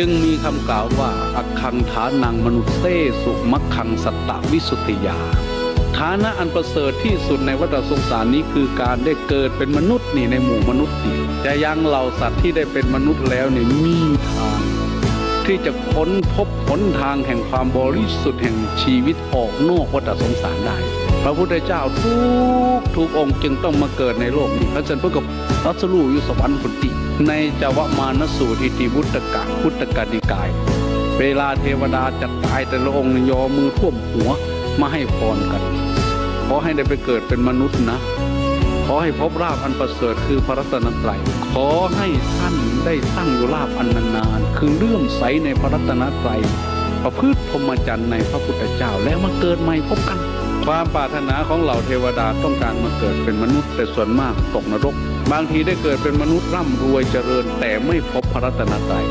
จึงมีคำกล่าวว่าอักขังฐานังมนุษเซสุมักขังสัตตวิสุทธิยา ฐานะอันประเสริฐที่สุดในวัฏสงสารนี้คือการได้เกิดเป็นมนุษย์นี่ในหมู่มนุษย์นี่จะยังเหล่าสัตว์ที่ได้เป็นมนุษย์แล้วนี่มีทาง ที่จะค้นพบหนทางแห่งความบริสุทธิ์แห่งชีวิตออกนอกวัฏสงสารได้ พระพุทธเจ้าทุกทุกองค์จึงต้องมาเกิดในโลกนี้พระเจ้าเพื่อกับรัสรูอยู่สวรรค์พุติ ในจวมานสูตรอิติวุตกะพุทธกานิกาย เวลาเทวดาจะตายแต่ละองค์ยอมือท่วมหัวมาให้พรกัน ขอให้ได้ไปเกิดเป็นมนุษย์นะ ขอให้พบราบอันประเสริฐคือพระรัตนตรัย ขอให้ท่านได้ตั้งอยู่ราบอันนานๆคือเลื่อมใสในพระรัตนตรัย ประพฤติพรหมจรรย์ในพระพุทธเจ้าแล้วมาเกิดใหม่พบกัน ความปรารถนาของเหล่าเทวดาต้องการมาเกิดเป็นมนุษย์ แต่ส่วนมากตกนรก บางทีได้เกิดเป็นมนุษย์ร่ำรวยเจริญ แต่ไม่พบพระรัตนตรัย